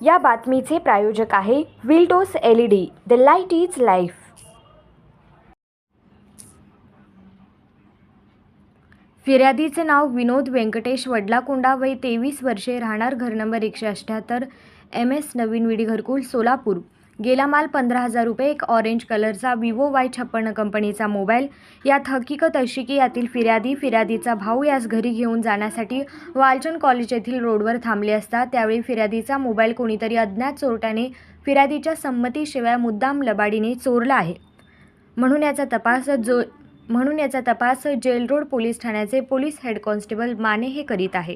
या बातमीचे प्रायोजक आहे विल्डोस L E D the light is life फिर्यादीचे नाव विनोद व्यंकटेश वडलाकोंडा वय तेवीस वर्षे राहणार घर नंबर एकशे अठ्ठ्याहत्तर एम एस नवीन विडी घरकुल सोलापूर. गेला माल पंधरा हजार रुपये. एक ऑरेंज कलरचा विवो वाय छप्पन्न कंपनीचा मोबाईल यात हकीकत अशी की यातील फिर्यादी फिर्यादीचा भाऊ यास घरी घेऊन जाण्यासाठी वालचंद कॉलेज येथील रोडवर थांबले असता त्यावेळी फिर्यादीचा मोबाईल कोणीतरी अज्ञात चोरट्याने फिर्यादीच्या संमतीशिवाय मुद्दाम लबाडीने चोरला आहे. म्हणून याचा तपास जो म्हणून याचा तपास जेल रोड पोलीस ठाण्याचे पोलीस हेड कॉन्स्टेबल माने हे करीत आहे.